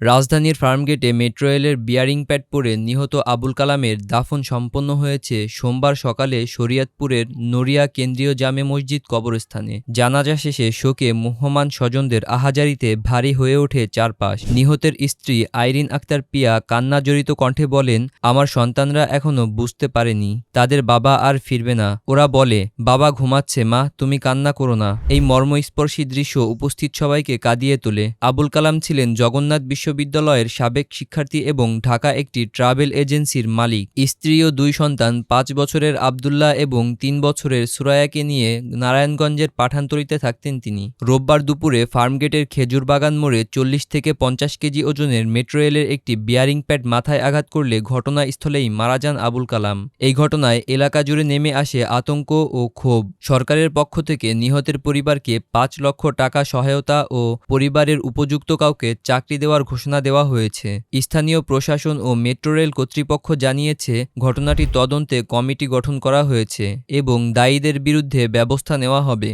রাজধানীর ফার্মগেটে মেট্রো রেলের বিয়ারিং প্যাড পরে নিহত আবুল কালামের দাফন সম্পন্ন হয়েছে সোমবার সকালে শরীয়তপুরের নড়িয়া কেন্দ্রীয় জামে মসজিদ কবরস্থানে। জানাজা শেষে শোকে মুহ্যমান স্বজনদের আহাজারিতে ভারী হয়ে ওঠে চারপাশ। নিহতের স্ত্রী আইরিন আক্তার পিয়া কান্না জড়িত কণ্ঠে বলেন, আমার সন্তানরা এখনও বুঝতে পারেনি। তাদের বাবা আর ফিরবে না। ওরা বলে, বাবা ঘুমাচ্ছে, মা, তুমি কান্না করো না। এই মর্মস্পর্শী দৃশ্য উপস্থিত সবাইকে কাঁদিয়ে তোলে। আবুল কালাম ছিলেন জগন্নাথ বিশ্ববিদ্যালয়ের সাবেক শিক্ষার্থী এবং ঢাকা একটি ট্রাভেল এজেন্সির মালিক। স্ত্রী ও দুই সন্তান পাঁচ বছরের আবদুল্লাহ এবং তিন বছরের সুরায়াকে নিয়ে নারায়ণগঞ্জের পাঠানতরিতে থাকতেন তিনি। রোববার দুপুরে ফার্মগেটের খেজুর বাগান মোড়ে চল্লিশ থেকে পঞ্চাশ কেজি ওজনের মেট্রো রেলের একটি বিয়ারিং প্যাড মাথায় আঘাত করলে ঘটনাস্থলেই মারা যান আবুল কালাম। এই ঘটনায় এলাকা জুড়ে নেমে আসে আতঙ্ক ও ক্ষোভ। সরকারের পক্ষ থেকে নিহতের পরিবারকে পাঁচ লক্ষ টাকা সহায়তা ও পরিবারের উপযুক্ত কাউকে চাকরি দেওয়ার ঘোষণা দেওয়া হয়েছে। স্থানীয় প্রশাসন ও মেট্রো রেল কর্তৃপক্ষ জানিয়েছে, ঘটনাটি তদন্তে কমিটি গঠন করা হয়েছে এবং দায়ীদের বিরুদ্ধে ব্যবস্থা নেওয়া হবে।